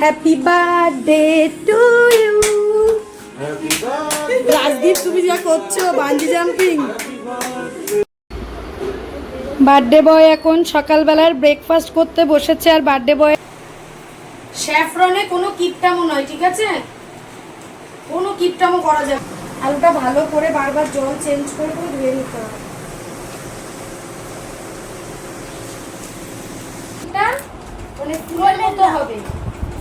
Happy birthday to you Happy birthday. Rajdeep তুমি যা করছ বাঞ্জি জাম্পিং বার্থডে বয় এখন সকালবেলার ব্রেকফাস্ট করতে বসেছে আর বার্থডে বয় স্যাফরনে কোনো কিপটামো নয় ঠিক আছে? কোনো কিপটামো করা যাবে আলুটা ভালো করে বারবার জল চেঞ্জ করে করে ধুয়ে নিতে হবে। মানে ফুলের মতো হবে।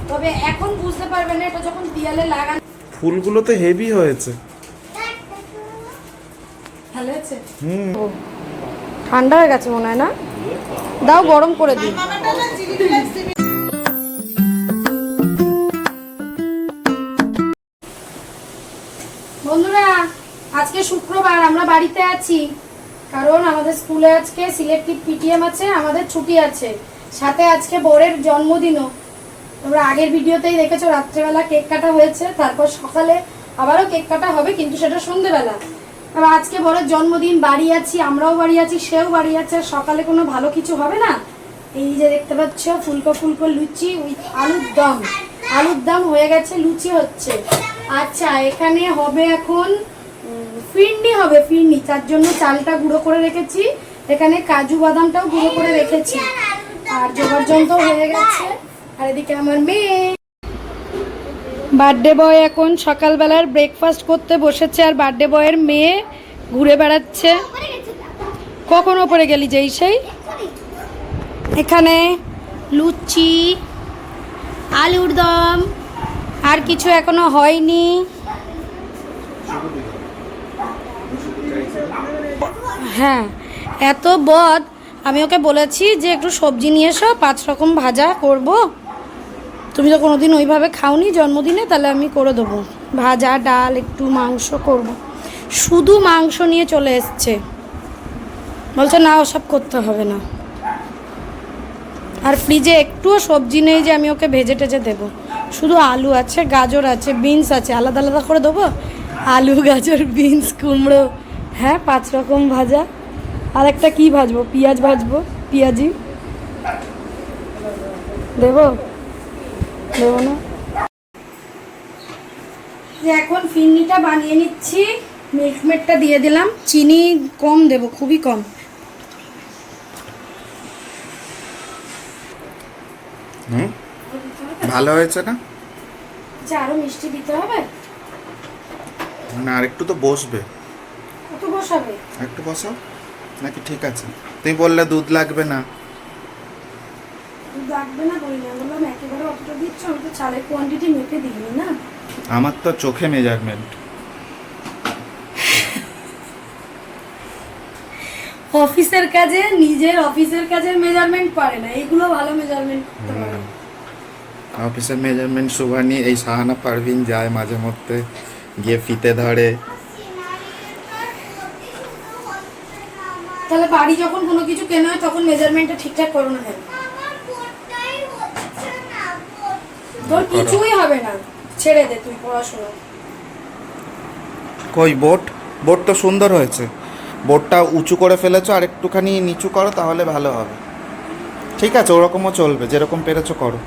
তবে এখন বুঝতে পারবেন না এটা যখন দিয়ালে লাগান ফুলগুলো তো হেভি হয়েছে। ভালো আছে হুম। ঠান্ডা হয়ে গেছে মনে হয় না? দাও গরম করে দিই। বন্ধুরা আজকে শুক্রবার আমরা বাড়িতে আছি। কারণ আমাদের স্কুলে আজকে সিলেক্টিভ পিটিএম আছে আমাদের ছুটি আছে। সাথে আজকে বরের জন্মদিনও। তোমরা আগের ভিডিওতেই দেখেছ, রাত্রেবেলা কেক কাটা হয়েছে, তারপর সকালে আবারও কেক কাটা হবে, কিন্তু সেটা সন্ধেবেলা। আজকে বরের জন্মদিন, বাড়ি আছি, আমরাও বাড়ি আছি, সেও বাড়ি আছে সকালে কোনো ভালো কিছু হবে না? এই যে দেখতে পাচ্ছ, ফুলকো ফুলকো লুচি উইথ আলুর দম। আলুর দম হয়ে গেছে, লুচি হচ্ছে। আচ্ছা এখানে হবে এখন ফিরনি হবে, ফিরনি। তার জন্য চালটা গুঁড়ো করে রেখেছি। এখানে কাজু বাদামটাও গুঁড়ো করে রেখেছি। আর যন্ত্র হয়ে গেছে। আর এদিকে আমার মেয়ে। বার্থডে বয় এখন সকালবেলার ব্রেকফাস্ট করতে বসেছে আর বার্থডে বয়ের মেয়ে ঘুরে বেড়াচ্ছে। কখন ওপরে গেলি যেই সেই? এখানে লুচি, আলুর দম, আর কিছু এখনও হয়নি। হ্যাঁ এত বদ। আমি ওকে বলেছি যে একটু সবজি নিয়ে এসো, পাঁচ রকম ভাজা করব। তুমি তো কোনোদিন ওইভাবে খাওনি জন্মদিনে, তাহলে আমি করে দেবো। ভাজা, ডাল, একটু মাংস করব। শুধু মাংস নিয়ে চলে এসছে। বলছে, না, ওসব করতে হবে না। আর ফ্রিজে একটুও সবজি নেই যে আমি ওকে ভেজে টেজে দেবো। শুধু আলু আছে, গাজর আছে, বিনস আছে। আলাদা আলাদা করে দেবো? আলু, গাজর, বিনস, কুমড়ো হ্যাঁ পাঁচ রকম ভাজা। আর একটা কী ভাজবো? পেঁয়াজ ভাজবো? পেঁয়াজি? দেবো? দেবো না। যে এখন ফিরনিটা বানিয়ে নিচ্ছি। মিল্কমেডটা দিয়ে দিলাম। চিনি কম দেবো খুবই কম। হুম? ভালো হয়েছে না? আচ্ছা আরও মিষ্টি দিতে হবে? মানে আর একটু তো বসবে। কত বসাবে? একটু বসাও নাকি ঠিক আছে? তুমি বললে দুধ লাগবে না। দুধ লাগবে না বলি বললাম দিচ্ছ আমি তো চালের কোয়ান্টিটি মেপে দিইনি না। আমার তো চোখে মেজারমেন্ট অফিসের কাজে নিজের অফিসের কাজের মেজারমেন্ট পারে না। এইগুলো ভালো মেজারমেন্ট করতে পারে। অফিসের মেজারমেন্ট সুবানি এই সাহানা পারভিন যায় মাঝে মধ্যে গিয়ে ফিতে ধরে। তাহলে বাড়ি যখন কোনো কিছু কেনা হয় তখন মেজারমেন্টটা ঠিকঠাক করো না কেন? তোর কিছুই হবে না। ছেড়ে দে তুই পড়াশোনা। কই বোট? বোট তো সুন্দর হয়েছে। বোটটা উঁচু করে ফেলেছো আর একটুখানি নিচু করো তাহলে ভালো হবে। ঠিক আছে ওরকমও চলবে যেরকম পেরেছ করো।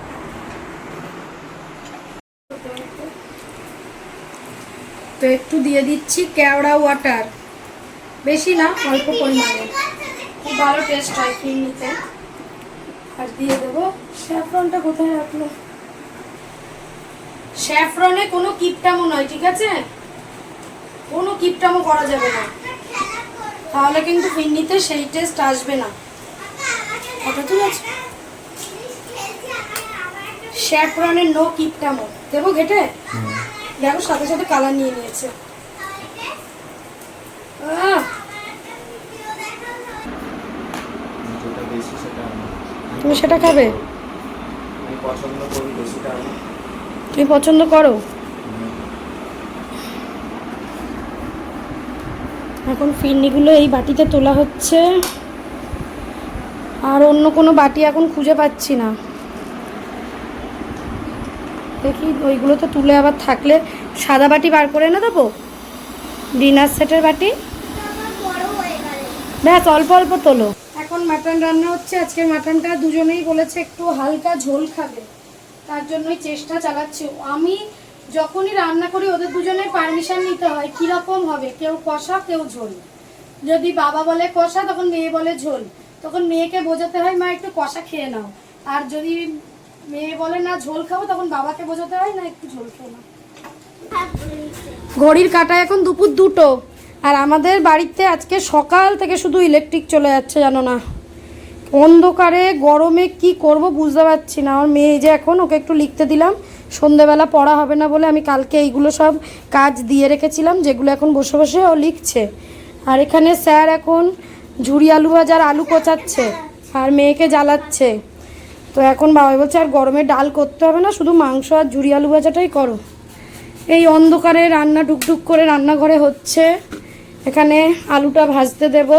তো একটু দিয়ে দিচ্ছি কেওড়া ওয়াটার। বেশি না অল্প পরিমাণে। খুব ভালো টেস্ট হয় ফিরনিতে। আর দিয়ে দেবো স্যাফরনটা কোথায় রাখল? স্যাফরনে কোনো কিপটামো নয় ঠিক আছে? কোনো কিপটামো করা যাবে না। তাহলে কিন্তু ফিরনিতে সেই টেস্ট আসবে না। কত ঠিক আছে স্যাফরনের নো কিপটামো। দেবো ঘেটে? দেখো সাথে সাথে কালার নিয়ে নিয়েছে। তুমি সেটা খাবে? তুমি পছন্দ করো? এখন ফিরনিগুলো এই বাটিতে তোলা হচ্ছে। আর অন্য কোনো বাটি এখন খুঁজে পাচ্ছি না। দেখি, ওইগুলো তো তুলে আবার থাকলে সাদা বাটি বার করে এনে দেবো? ডিনার সেটের বাটি? ব্যাস, অল্প অল্প তোলো। এখন মাটন রান্না হচ্ছে। আজকের মাটনটা দুজনেই বলেছে একটু হালকা ঝোল খাবে। তার জন্যই চেষ্টা চালাচ্ছি। আমি যখনই রান্না করি, ওদের দুজনের পারমিশন নিতে হয়, কীরকম হবে? কেউ কষা, কেউ ঝোল। যদি বাবা বলে কষা, তখন মেয়ে বলে ঝোল। তখন মেয়েকে বোঝাতে হয়, মা, একটু কষা খেয়ে নাও। আর যদি মেয়ে বলে, না, ঝোল খাব, তখন বাবাকে বোঝাতে হয়, না, একটু ঝোল খেয়ে নাও। ঘড়ির কাটা এখন দুপুর দুটো। আর আমাদের বাড়িতে আজকে সকাল থেকে শুধু ইলেকট্রিক চলে যাচ্ছে, জানো না। অন্ধকারে, গরমে কি করব বুঝতে পারছি না। আমার মেয়ে যে এখন, ওকে একটু লিখতে দিলাম, সন্ধেবেলা পড়া হবে না বলে আমি কালকে এইগুলো সব কাজ দিয়ে রেখেছিলাম, যেগুলো এখন বসে বসে ও লিখছে। আর এখানে স্যার এখন ঝুড়ি আলু ভাজার আলু কোচাচ্ছে আর মেয়েকে জ্বালাচ্ছে। তো এখন বাবা বলছে, আর গরমে ডাল করতে হবে না, শুধু মাংস আর ঝুড়ি আলু ভাজাটাই করো। এই অন্ধকারে রান্না টুকটুক করে রান্নাঘরে হচ্ছে। এখানে আলুটা ভাজতে দেব।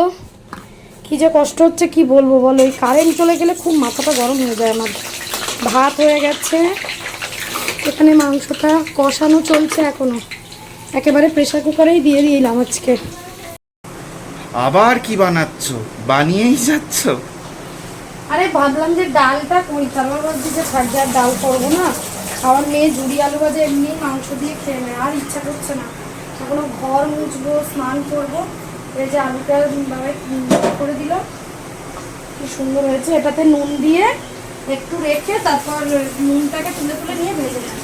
কি যে কষ্ট হচ্ছে কি বলব বলো? এই কারেন্ট চলে গেলে খুব মাথাটা গরম হয়ে যায় আমার। ভাত হয়ে গেছে। এখানে মাংসটা কষানো চলছে এখনও। একেবারে প্রেশার কুকারেই দিয়ে দিলাম আজকে। আবার কি বানাচ্ছ? বানিয়েই যাচ্ছ? আরে ভাবলাম যে ডালটা করি তারপর ভাবছি যে থাকবে আর ডাল করব না। আমার মেয়ে জুড়ি আলু ভাজা এমনি মাংস দিয়ে খেয়ে নেয় আর ইচ্ছা করছে না। এখনও ঘর মুছবো স্নান করব। এই যে আলুটা বাবাই করে দিল কি সুন্দর হয়েছে। এটাতে নুন দিয়ে একটু রেখে তারপর নুনটাকে তুলে তুলে নিয়ে ভেজে নেব।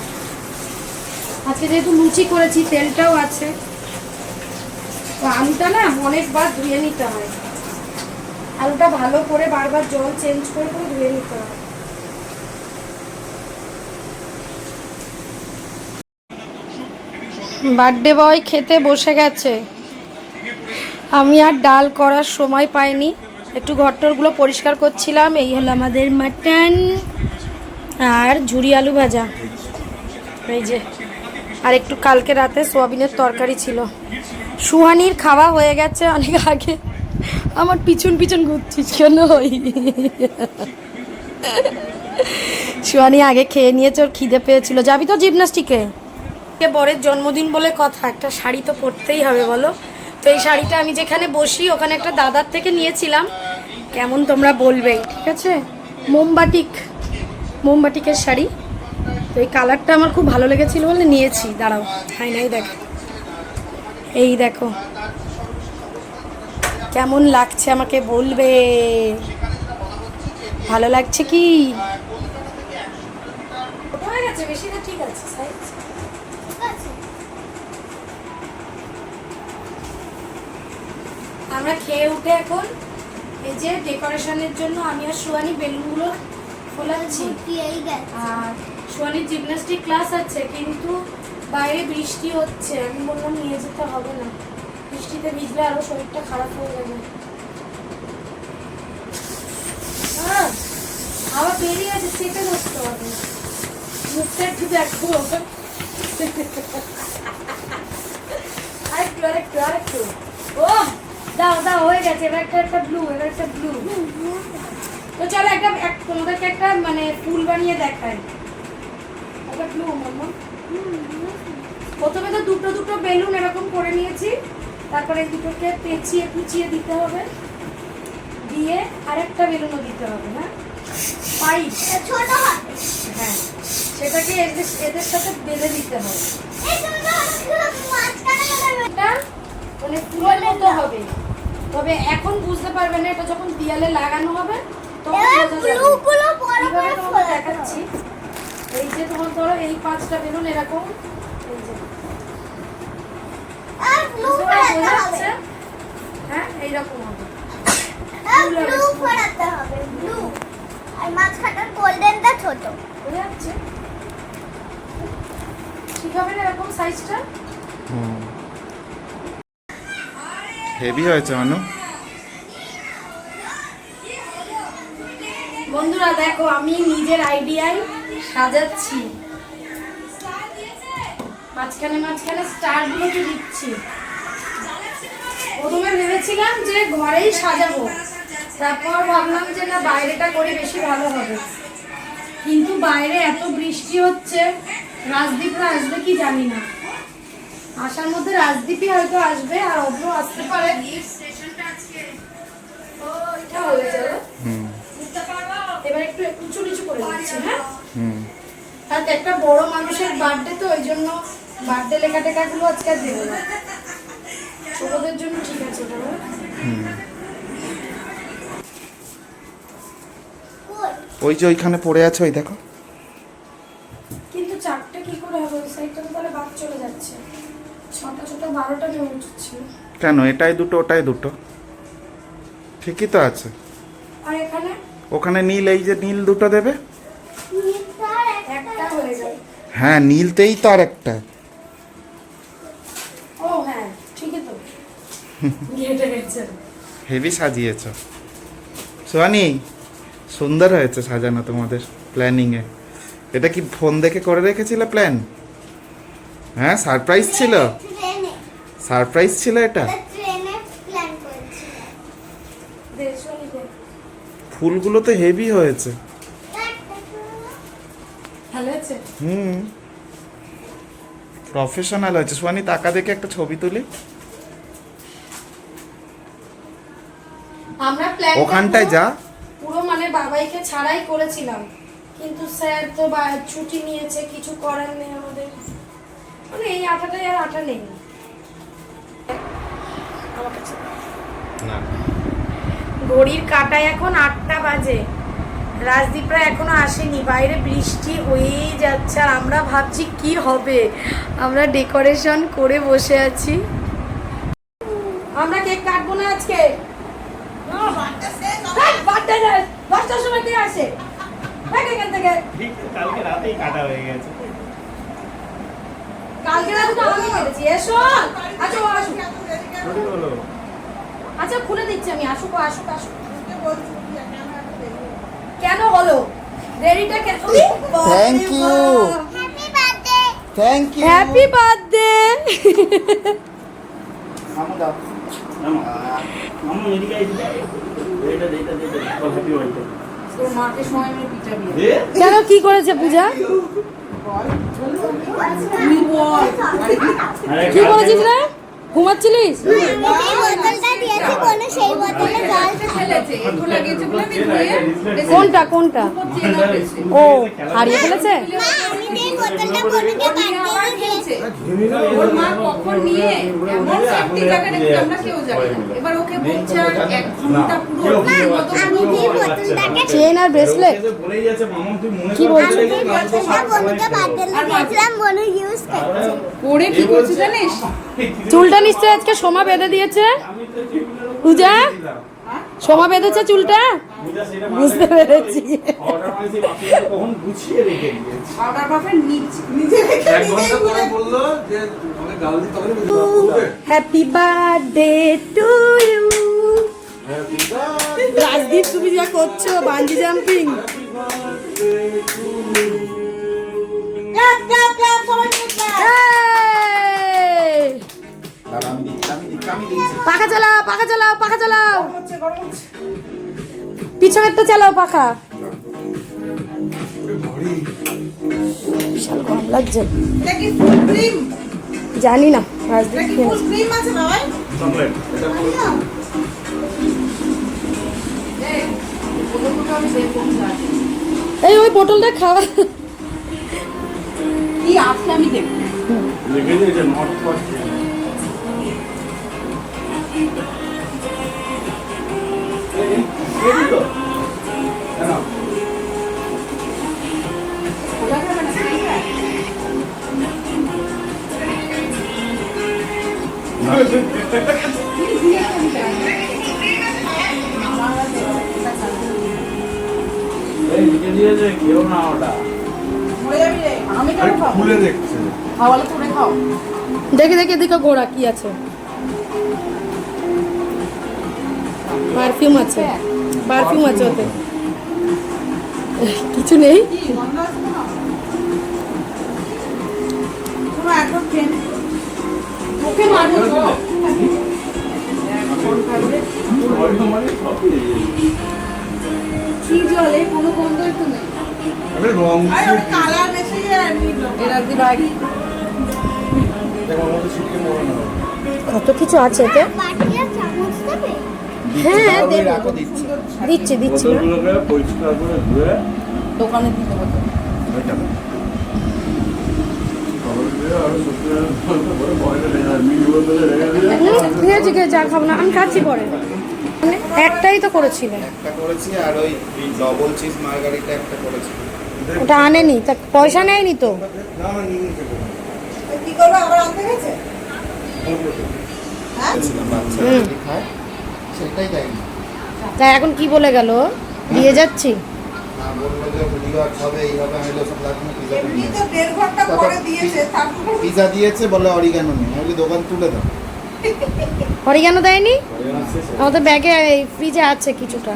আজকে যেহেতু লুচি করেছি, তেলটাও আছে। তো আলুটা না অনেকবার ধুয়ে নিতে হয়। আলুটা ভালো করে বারবার জল চেঞ্জ করে করে ধুয়ে নিতে হবে বার্থডে বয় খেতে বসে গেছে। আমি আর ডাল করার সময় পাইনি। একটু ঘরটরগুলো পরিষ্কার করছিলাম। এই হলো আমাদের মাটন আর ঝুরি আলু ভাজা। এই যে, আর একটু কালকে রাতে সোয়াবিনের তরকারি ছিল। সুহানির খাওয়া হয়ে গেছে অনেক আগে। আমার পিছন পিছন ঘুরছিস কেন? হই সুহানি আগে খেয়ে নিয়েছে, ওর খিদে পেয়েছিল। যাবি তো জিমনাস্টিকে? বরের জন্মদিন বলে কথা, একটা শাড়ি তো পরতেই হবে, বলো। তো এই শাড়িটা আমি যেখানে বসি, ওখানে একটা দাদার থেকে নিয়েছিলাম। কেমন তোমরা বলবেই ঠিক আছে? মোমবাটিক মোমবাটিকের শাড়ি। তো এই কালারটা আমার খুব ভালো লেগেছিল বলে নিয়েছি। দাঁড়াও, হাই নাই দেখ। এই দেখো। কেমন লাগছে আমাকে বলবে? ভালো লাগছে কি? ঠিক আছে আমরা খেয়ে উঠে এখন এই যে ডেকোরেশনের জন্য আমি আর সুয়ানি বেলুনগুলো ফোলাচ্ছি। আর সোয়ানির জিমনাস্টিক ক্লাস আছে কিন্তু বাইরে বৃষ্টি হচ্ছে আমি বললাম নিয়ে যেতে হবে না। বৃষ্টিতে ভিজলে আরও শরীরটা খারাপ হয়ে যাবে। আবার বেরিয়ে আছে চেপে বসতে হবে। মুখটা একটু দেখো। আরেকটু আরেকটু আরেকটু। ও দাও দাও হয়ে গেছে এবার একটা একটা ব্লু এবার একটা ব্লু তো চলো একটা এক- তোমাদেরকে একটা মানে ফুল বানিয়ে দেখাই। একটা ব্লু মাম্মা। প্রথমে তো দুটো দুটো বেলুন এরকম করে নিয়েছি। তারপরে দুটোকে পেঁচিয়ে কুচিয়ে দিতে হবে। দিয়ে আরেকটা বেলুনও দিতে হবে হ্যাঁ পাইপ ছোট হ্যাঁ। সেটাকে এদের এদের সাথে বেঁধে দিতে হবে। মানে ফুলের মতো হবে। তবে এখন বুঝতে পারবে না এটা যখন দেয়ালে লাগানো হবে তখন দেখাচ্ছি। এই যে তোমার ধরো এই পাঁচটা বেলুন এরকম এই যে। যাচ্ছে? হ্যাঁ এইরকম হবে। ব্লু ফোড়াতে হবে ব্লু। আর মাঝখানটার গোল্ডেনটা ছোট। বোঝা যাচ্ছে। ঠিক হবে না এরকম সাইজটা হেভি হয়েছে, মানু। বন্ধুরা, দেখো, আমি নিজের আইডিয়ায় সাজাচ্ছি। মাঝখানে মাঝখানে স্টারগুলো তো দিচ্ছি। প্রথমে ভেবেছিলাম যে ঘরেই সাজাবো। তারপর ভাবলাম যে না, বাইরেটা করে বেশি ভালো হবে। কিন্তু বাইরে এত বৃষ্টি হচ্ছে, রাজদীপরা আসবে কি জানি না। আসার মধ্যে রাজদীপই হয়তো আসবে আর অব্র আসতে পারে। হয়ে এবার একটু উঁচু নিচু করে দিচ্ছি হ্যাঁ? হুম। আর একটা বড় মানুষের বার্থডে তো ওই জন্য বার্থডে লেখা টেখাগুলো আজকে আর দেবো না। ছোটদের জন্য ঠিক আছে ওটা? ওই যে ওইখানে পড়ে আছে ওই দেখো। বারোটা নেওয়া উচিত ছিল কেন? এটাই দুটো ওটাই দুটো। ঠিকই তো আছে। আর এখানে? ওখানে নীল এই যে নীল দুটো দেবে? একটা একটা হয়ে হ্যাঁ নীলতেই তো আর একটা। ও হ্যাঁ ঠিকই তো। হেভি সাজিয়েছ। সোয়ানি সুন্দর হয়েছে সাজানো তোমাদের প্ল্যানিংয়ে। এটা কি ফোন দেখে করে রেখেছিলে প্ল্যান? হ্যাঁ সারপ্রাইজ ছিল? সারপ্রাইজ ছিল এটা? ফুলগুলো তো হেভি হয়েছে। হুম। প্রফেশনাল হয়েছে। সোয়ানি তাকা দেখে একটা ছবি তুলি। আমরা প্ল্যান ওখানটায় যা। পুরো মানে বাবাইকে ছাড়াই করেছিলাম। কিন্তু স্যার তো বা- ছুটি নিয়েছে কিছু করার নেই আমাদের। মানে এই আটাটাই আর আটা নেই। আমার কাছে। ঘড়ির কাটায় এখন আটটা বাজে। রাজদীপরা এখনও আসেনি। বাইরে বৃষ্টি হয়েই যাচ্ছে আর আমরা ভাবছি কি হবে। আমরা ডেকোরেশন করে বসে আছি। আমরা কেক কাটবো না আজকে। দশটার সময় কে আসে? এখান থেকে? কালকে রাতেই কাটা হয়ে গেছে। কালকে রাতে তো আমি কেটেছি এসো। আচ্ছা হলো আচ্ছা খুলে দিচ্ছি আমি। আসুক আসুক আসুক। কেন হলো? দেরিটা কেন. Happy birthday thank happy birthday এদিকে এটা এটা এটা হ্যাপি বার্থডে দে কেন কি করেছে পূজা? কি করেছিস রে? ঘুমাচ্ছিলিস? দিয়েছি বলে সেই বোতলে জল ফেলেছে একটু লাগিয়েছে বলে আমি ধুয়ে কোনটা কোনটা? ও হারিয়ে ফেলেছে? মা আমি যেই বোতলটা বনুকে আবার বার্থডে খেলছে ওর মা কখন নিয়ে এমন সেফটি জায়গায় রেখেছে আমরা কেউ জানি না এবার ওকে বলছে? এক ঘণ্টা পুরো আমি যেই বোতলটাকে চেন আর ব্রেসলেট মনে কি করে কি করছে জানিস? চুলটা নিশ্চয়ই আজকে সোমা বেঁধে দিয়েছে? পূজা। সোমা বেঁধেছে চুলটা? বুঝতে পেরেছি? Happy birthday to you Rajdeep তুমি যা করছ বাঞ্জি জাম্পিং পাখা চালাও পাখা চালাও পাখা চালাও। পিছনেরটা চালাও পাখা। বিশাল গরম লাগছে। জানি না এই না। ওই বোতলটা খাওয়া কি আছে আমি দেখব দেখে দেখে এদিকে গোড়া কি আছে? পারফিউম আছে পারফিউম আছে ওতে। কিছু নেই? জলে কোনো রং কালার বেশি এরা কত কিছু আছে এতে হ্যাঁ দিচ্ছি দিচ্ছি। দোকানে হ্যাঁ, ঠিক আছে যা খাব না। আমি খাচ্ছি পরে। মানে একটাই তো করেছিল। ওটা আনেনি তা পয়সা নেয়নি তো? কি করব আবার আনতে গেছে? হ্যাঁ? সেটাই দেয়নি তা এখন কি বলে গেল? দিয়ে যাচ্ছি? না বলল যে রিওয়ার্ড হবে এই হবে আমি ওসব লাগবে না পিজা এমনি তো দেড় ঘণ্টা পরে দিয়েছে তারপর পিজা দিয়েছে বলে অরিগানো নেই আমি দোকান তুলে দাও। অরিগানো দেয়নি? আমাদের ব্যাগে এই ফ্রিজে আছে কিছুটা।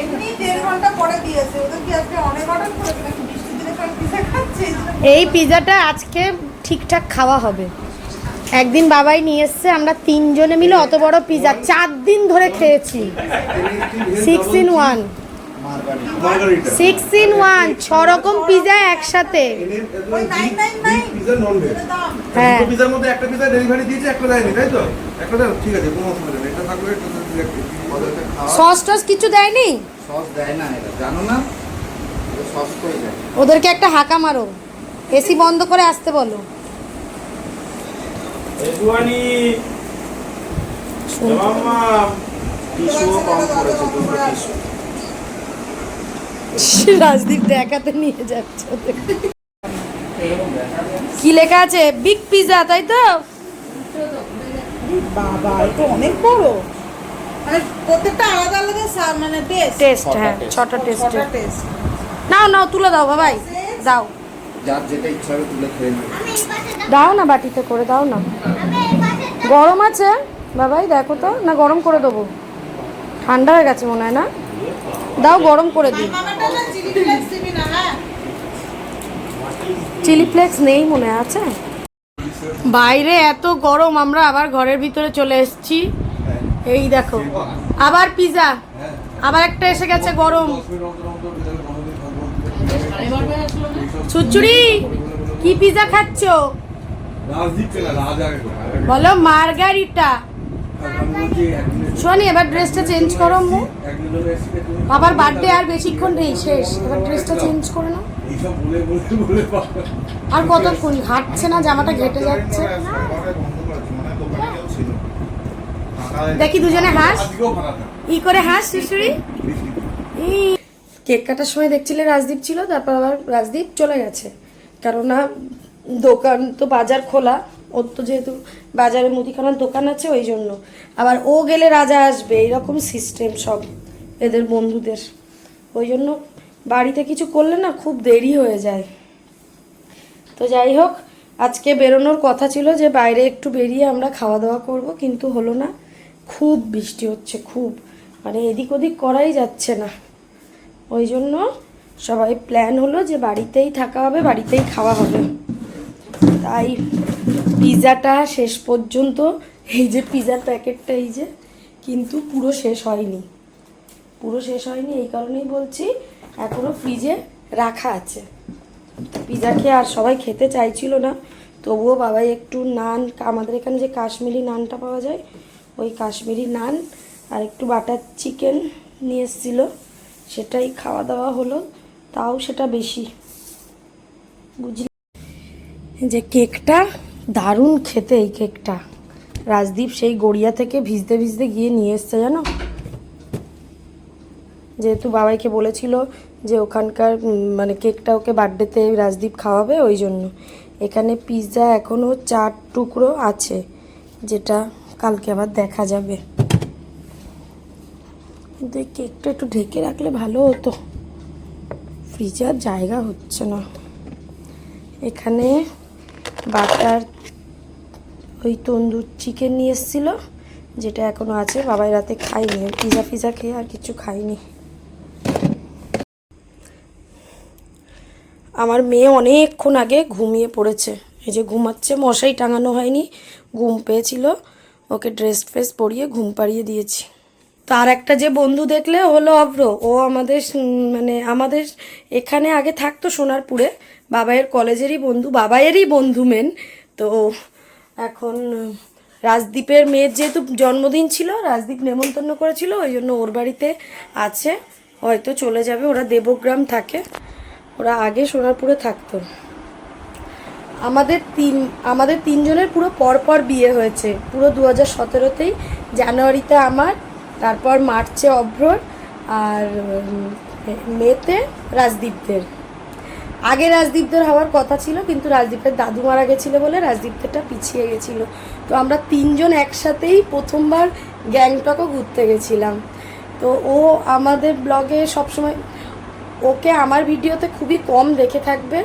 এমনি দেড় ঘণ্টা পরে দিয়েছে। ওদের কি আজকে অনেক অর্ডার করেছে নাকি? বৃষ্টির দিনে সবাই পিজা খাচ্ছে এই জন্য এই পিজাটা আজকে ঠিকঠাক খাওয়া হবে। একদিন বাবাই নিয়ে এসছে আমরা তিনজনে মিলে অত বড় পিজা চার দিন ধরে খেয়েছি। Six in one six in one ছ রকম পিজা একসাথে। হ্যাঁ। দুটো পিজার মধ্যে একটা পিজা ডেলিভারি দিয়েছে একটা দেয়নি তাই তো? একটা দেয় ঠিক আছে কোনো অসুবিধা নেই। এটা থাকবে এটা থাকবে, একটা। ওদেরকে খাওয়া সস টস কিছু দেয়নি? সস দেয় না এরা জানো না? সস করে দেয়। ওদেরকে একটা হাঁকা মারো। এসি বন্ধ করে আসতে বলো। এসুয়ানি মাম্মা টিস্যুও কম করেছে দুটো টিস্যু। রাজদীপ দেখাতে নিয়ে যাচ্ছে কি লেখা আছে? বিগ পিজা তাই তো? বাবা এটা অনেক বড়। মানে প্রত্যেকটা আলাদা আলাদা মানে টেস্ট টেস্ট হ্যাঁ ছটা টেস্ট ছটা টেস্ট নাও নাও তুলে দাও বাবাই দাও। যার যেটা ইচ্ছা হবে তুলে খেয়ে নেবে। আমি এই পাশে দাও। দাও না বাটিতে করে দাও না। গরম আছে? বাবাই দেখো তো। না গরম করে দেবো। ঠান্ডা হয়ে গেছে মনে হয় না? দাও গরম করে দিই। হ্যাঁ? চিলি ফ্লেক্স নেই মনে আছে? বাইরে এত গরম আমরা আবার ঘরের ভিতরে চলে এসেছি। এই দেখো আবার পিজা। আবার একটা এসে গেছে গরম। ছুচুরি কি পিজা খাচ্ছ? বলো মার্গারিটা। শোনি এবার ড্রেসটা চেঞ্জ করো মু। বাবার বার্থডে আর বেশিক্ষণ নেই শেষ। এবার ড্রেসটা চেঞ্জ করে নাও। আর কতক্ষণ? হাঁটছে না জামাটা ঘেটে যাচ্ছে। দেখি দুজনে হাস। ই করে হাস শিশুরি কেক কাটার সময় দেখছিলে রাজদীপ ছিল, তারপর আবার রাজদীপ চলে গেছে। কেননা দোকান তো বাজার খোলা, ওর তো যেহেতু বাজারে মুদিখানার দোকান আছে ওই জন্য। আবার ও গেলে রাজা আসবে, এইরকম সিস্টেম সব এদের বন্ধুদের। ওই জন্য বাড়িতে কিছু করলে না খুব দেরি হয়ে যায়। তো যাই হোক, আজকে বেরোনোর কথা ছিল যে বাইরে একটু বেরিয়ে আমরা খাওয়া দাওয়া করব, কিন্তু হলো না, খুব বৃষ্টি হচ্ছে, খুব। মানে এদিক ওদিক করাই যাচ্ছে না। ওই জন্য সবাই প্ল্যান হলো যে বাড়িতেই থাকা হবে, বাড়িতেই খাওয়া হবে। তাই পিৎজাটা শেষ পর্যন্ত, এই যে পিৎজার প্যাকেটটা এই যে, কিন্তু পুরো শেষ হয়নি। পুরো শেষ হয়নি, এই কারণেই বলছি এখনও ফ্রিজে রাখা আছে। পিৎজা খেয়ে আর সবাই খেতে চাইছিল না, তবুও বাবাই একটু নান আমাদের এখানে যে কাশ্মীরি নানটা পাওয়া যায়, ওই কাশ্মীরি নান আর একটু বাটার চিকেন নিয়ে এসেছিল। সেটাই খাওয়া দাওয়া হলো, তাও সেটা বেশি। বুঝলি? যে কেকটা, দারুণ খেতে এই কেকটা। রাজদীপ সেই গড়িয়া থেকে ভিজতে ভিজতে গিয়ে নিয়ে এসছে, জানো? যেহেতু বাবাইকে বলেছিল যে ওখানকার মানে কেকটা ওকে বার্থডেতে রাজদীপ খাওয়াবে, ওই জন্য। এখানে পিৎজা এখনও চার টুকরো আছে, যেটা কালকে আবার দেখা যাবে। কিন্তু এই কেকটা একটু ঢেকে রাখলে ভালো হতো। ফ্রিজে আর জায়গা হচ্ছে না। এখানে বাটার, ওই তন্দুর চিকেন নিয়ে এসেছিল, যেটা এখনও আছে। বাবাই রাতে খাইনি পিজা ফিজা খেয়ে আর কিছু খাইনি। আমার মেয়ে অনেকক্ষণ আগে ঘুমিয়ে পড়েছে। এই যে ঘুমাচ্ছে মশাই টাঙানো হয়নি, ঘুম পেয়েছিল। ওকে ড্রেস ফ্রেস পরিয়ে ঘুম পাড়িয়ে দিয়েছি। তার একটা যে বন্ধু দেখলে হলো অভ্র। ও আমাদের মানে আমাদের এখানে আগে থাকতো সোনারপুরে। বাবাইয়ের কলেজেরই বন্ধু, বাবাইয়েরই বন্ধু মেন তো এখন রাজদীপের মেয়ের যেহেতু জন্মদিন ছিল, রাজদীপ নেমন্তন্ন করেছিল, ওই জন্য ওর বাড়িতে আছে। হয়তো চলে যাবে, ওরা দেবগ্রাম থাকে। ওরা আগে সোনারপুরে থাকতো। আমাদের তিন, আমাদের তিনজনের পুরো পরপর বিয়ে হয়েছে। পুরো দু হাজার সতেরোতেই, জানুয়ারিতে আমার তারপর মার্চে অভ্রর আর মেতে রাজদীপদের। আগে রাজদীপদের হওয়ার কথা ছিল, কিন্তু রাজদীপের দাদু মারা গেছিল বলে রাজদীপদেরটা পিছিয়ে গেছিল। তো আমরা তিনজন একসাথেই প্রথমবার গ্যাংটকও ঘুরতে গেছিলাম। তো ও আমাদের ব্লগে সবসময়, ওকে আমার ভিডিওতে খুবই কম দেখে থাকবে,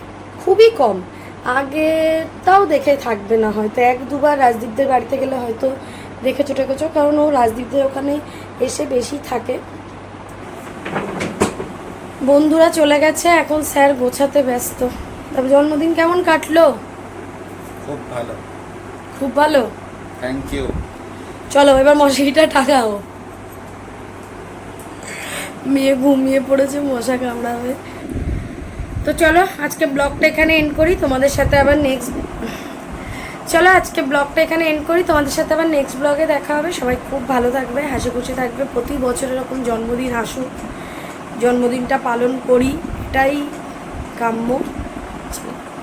খুবই কম। আগে তাও দেখে থাকবে না হয়তো, এক দুবার রাজদীপদের বাড়িতে গেলে হয়তো দেখেছ টেকেছো কারণ ও রাজদীপদের ওখানে এসে বেশি থাকে। বন্ধুরা চলে গেছে এখন স্যার গোছাতে ব্যস্ত। তবে জন্মদিন কেমন কাটলো? খুব ভালো। খুব ভালো? থ্যাংক ইউ চলো এবার মশারিটা টাকাও মেয়ে ঘুমিয়ে পড়েছে মশা কামড়াবে। তো চলো আজকে ব্লগটা এখানে এন্ড করি। তোমাদের সাথে আবার নেক্সট চলো, আজকে ব্লগটা এখানে এন্ড করি। তোমাদের সাথে আবার নেক্সট ব্লগে দেখা হবে। সবাই খুব ভালো থাকবে হাসি খুশি থাকবে। প্রতি বছর এরকম জন্মদিন হাসুক জন্মদিনটা পালন করি, এটাই কাম্য।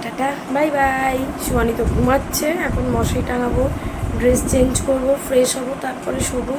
টাটা বাই বাই শুয়ানি তো ঘুমাচ্ছে, এখন মশাই টাঙাবো ড্রেস চেঞ্জ করব ফ্রেশ হব, তারপরে শোবো।